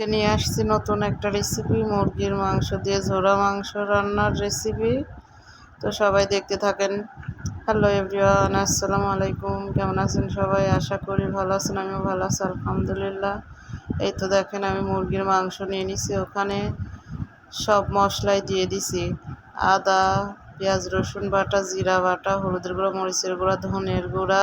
আজকে নিয়ে আসছি নতুন একটা রেসিপি মুরগির মাংস দিয়ে ঝোড়া মাংস রান্নার রেসিপি তো সবাই দেখতে থাকেন। হ্যালো এভরিওয়ান আসসালামু আলাইকুম। কেমন আছেন সবাই? আশা করি ভালো আছেন, আমিও ভালো আছি, আলহামদুলিল্লাহ। এই তো দেখেন, আমি মুরগির মাংস নিয়ে নিছি ওখানে। সব মশলাই দিয়ে দিছি। আদা, পেঁয়াজ, রসুন বাটা, জিরা বাটা, হলুদের গুঁড়া, মরিচের গুঁড়া, ধনের গুঁড়া।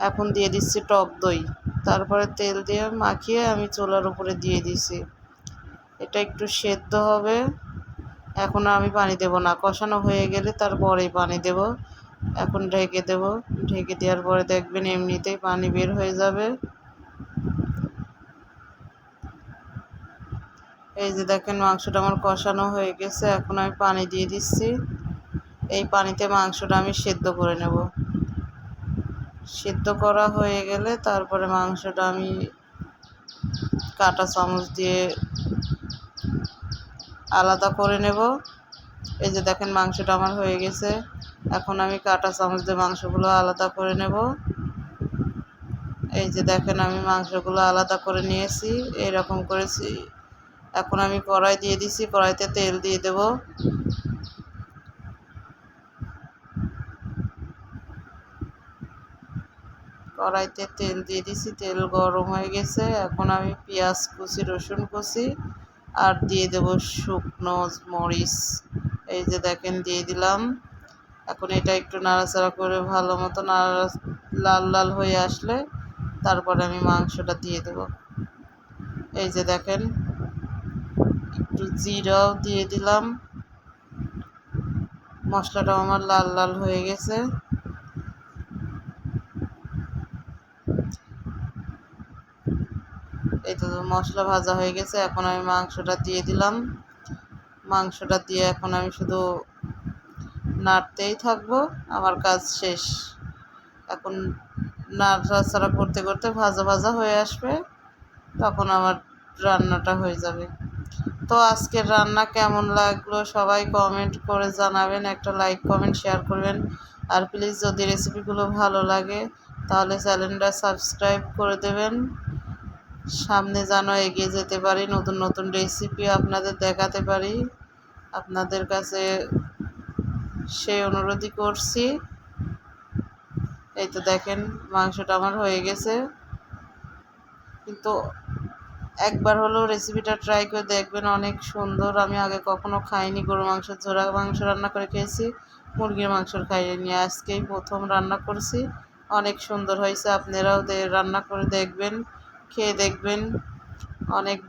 এখন দিয়ে দিচ্ছি টক দই। তারপরে তেল দিয়ে মাখিয়ে আমি চোলার উপরে দিয়ে দিছি। এটা একটু সেদ্ধ হবে। এখন আমি পানি দেব না। কষানো হয়ে গেলে তারপরেই পানি দেব। এখন ঢেকে দেব। ঢেকে দেওয়ার পরে দেখবেন এমনিতেই পানি বের হয়ে যাবে। এই যে দেখেন মাংসটা আমার কষানো হয়ে গেছে। এখন আমি পানি দিয়ে দিচ্ছি। এই পানিতে মাংসটা আমি সেদ্ধ করে নেব। সিদ্ধ করা হয়ে গেলে তারপরে মাংসটা আমি কাটা চামচ দিয়ে আলাদা করে নেব। এই যে দেখেন মাংসটা আমার হয়ে গেছে। এখন আমি কাটা চামচ দিয়ে মাংসগুলো আলাদা করে নেব। এই যে দেখেন আমি মাংসগুলো আলাদা করে নিয়েছি, এইরকম করেছি। এখন আমি কড়াই দিয়ে দিছি, কড়াইতে তেল দিয়ে দেব। কড়াইতে তেল দিয়ে দিছি, তেল গরম হয়ে গেছে। এখন আমি পেঁয়াজ কুচি, রসুন কুচি আর দিয়ে দেব শুকনো মরিচ। এই যে দেখেন, দিয়ে দিলাম। এখন এটা একটু নাড়াচাড়া করে ভালো মতো নাড়া, লাল লাল হয়ে আসলে তারপরে আমি মাংসটা দিয়ে দেব। এই যে দেখেন, একটু জিরাও দিয়ে দিলাম। মশলাটাও আমার লাল লাল হয়ে গেছে। এই তো মশলা ভাজা হয়ে গেছে, এখন আমি মাংসটা দিয়ে দিলাম। মাংসটা দিয়ে এখন আমি শুধু নাড়তেই থাকব, আমার কাজ শেষ। এখন নাড়াচাড়া করতে করতে ভাজা ভাজা হয়ে আসবে, তখন আমার রান্নাটা হয়ে যাবে। তো আজকের রান্না কেমন লাগল সবাই কমেন্ট করে জানাবেন, একটা লাইক কমেন্ট শেয়ার করবেন। আর প্লিজ যদি রেসিপিগুলো ভালো লাগে, তাহলে চ্যানেলটা সাবস্ক্রাইব করে দেবেন। সামনে যেন এগিয়ে যেতে পারি, নতুন নতুন রেসিপি আপনাদের দেখাতে পারি। আপনাদের কাছে সেই অনুরোধই করছি। এই তো দেখেন, মাংসটা আমার হয়ে গেছে। কিন্তু একবার হলেও রেসিপিটা ট্রাই করে দেখবেন, অনেক সুন্দর। আমি আগে কখনো খাইনি গরু মাংস ঝোড়া মাংস রান্না করে খেয়েছি, মুরগির মাংস খাইনি আজকেই প্রথম রান্না করছি। অনেক সুন্দর হয়েছে, আপনারাও রান্না করে দেখবেন। খেয়ে দেখবেন। অনেক